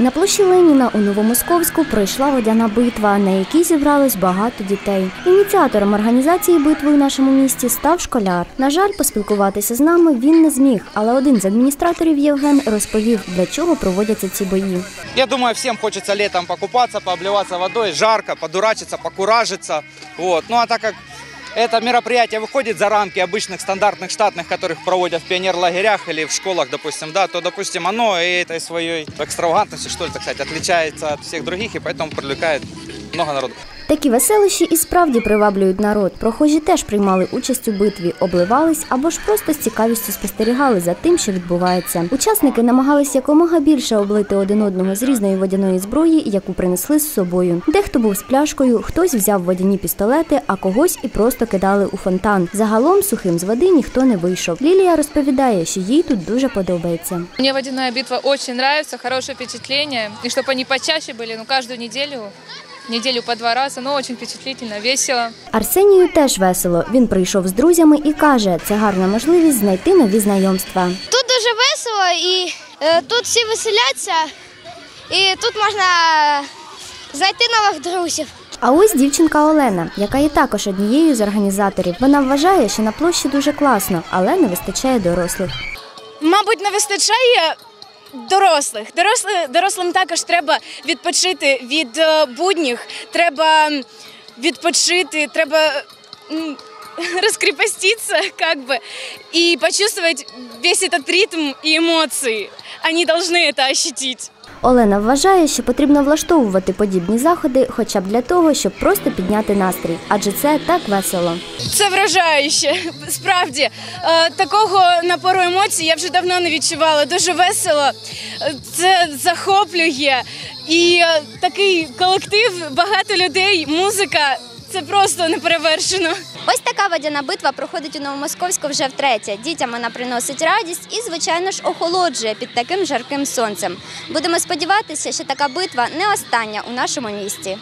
На площі Леніна у Новомосковську пройшла водяна битва, на якій зібралось багато дітей. Ініціатором організації битви у нашому місті став школяр. На жаль, поспілкуватися з нами він не зміг, але один з адміністраторів Євген розповів, для чого проводяться ці бої. Я думаю, всем хочется летом покупаться, пообливаться водой, жарко, подурачиться, покуражиться. Вот. Ну а так как это мероприятие выходит за рамки обычных стандартных штатных, которых проводят в пионерлагерях или в школах, допустим, да, то, допустим, оно и этой своей экстравагантностью, что ли, так сказать, отличается от всех других, и поэтому привлекает много народу. Такі веселищі і справді приваблюють народ. Прохожі теж приймали участь у битві, обливались або ж просто з цікавістю спостерігали за тим, що відбувається. Учасники намагались якомога більше облити один одного з різної водяної зброї, яку принесли з собою. Дехто був з пляшкою, хтось взяв водяні пістолети, а когось і просто кидали у фонтан. Загалом сухим з води ніхто не вийшов. Лілія розповідає, що їй тут дуже подобається. Мне водяная битва очень нравится, хорошее впечатление. И чтобы они почаще были, ну, каждую неделю, неделю по два раза, но очень впечатлительно, весело. Арсенію теж весело. Він прийшов з друзями і каже, це гарна можливість знайти нові знайомства. Тут дуже весело і е, тут всі веселяться, і тут можна знайти нових друзів. А ось дівчинка Олена, яка є також однією з організаторів. Вона вважає, що на площі дуже класно, але не вистачає дорослих. Мабуть, не вистачає дорослих. Доросли, дорослим також треба відпочити від е, будніх, треба відпочити, треба раскрепоститься, как бы, и почувствовать весь этот ритм и эмоции. Они должны это ощутить. Олена вважає, що потрібно влаштовувати подібні заходи, хоча б для того, щоб просто підняти настрій, адже це так весело. Це вражаюче. Справді Е, такого напору емоцій я вже давно не відчувала. Дуже весело. Е, Це захоплює. І е, такий колектив, багато людей, музика. Це просто неперевершено. Ось така водяна битва проходить у Новомосковську вже втретє. Дітям вона приносить радість і, звичайно ж, охолоджує під таким жарким сонцем. Будемо сподіватися, що така битва не остання у нашому місті.